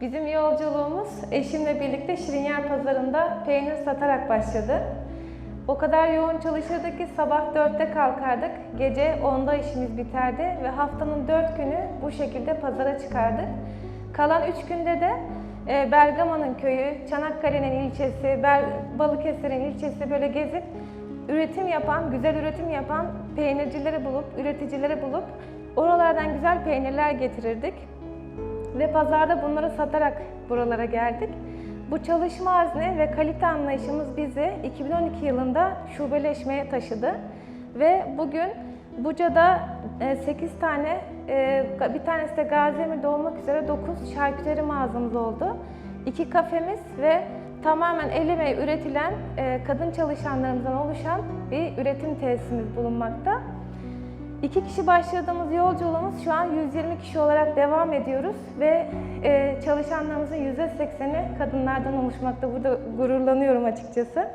Bizim yolculuğumuz eşimle birlikte Şirinyer Pazarı'nda peynir satarak başladı. O kadar yoğun çalışırdık ki sabah 4'te kalkardık, gece 10'da işimiz biterdi ve haftanın 4 günü bu şekilde pazara çıkardık. Kalan 3 günde de e, Bergama'nın köyü, Çanakkale'nin ilçesi, Balıkesir'in ilçesi böyle gezip üretim yapan, güzel üretim yapan peynircileri bulup, üreticileri bulup oralardan güzel peynirler getirirdik ve pazarda bunları satarak buralara geldik. Bu çalışma azmi ve kalite anlayışımız bizi 2012 yılında şubeleşmeye taşıdı ve bugün Buca'da 8 tane, e, bir tanesi de Gaziemir'de olmak üzere 9 şarküteri mağazamız oldu. 2 kafemiz ve tamamen el emeği üretilen e, kadın çalışanlarımızdan oluşan bir üretim tesisimiz bulunmakta. İki kişi başladığımız yolculuğumuz şu an 120 kişi olarak devam ediyoruz ve e, çalışanlarımızın %80'i kadınlardan oluşmakta. Burada gururlanıyorum açıkçası.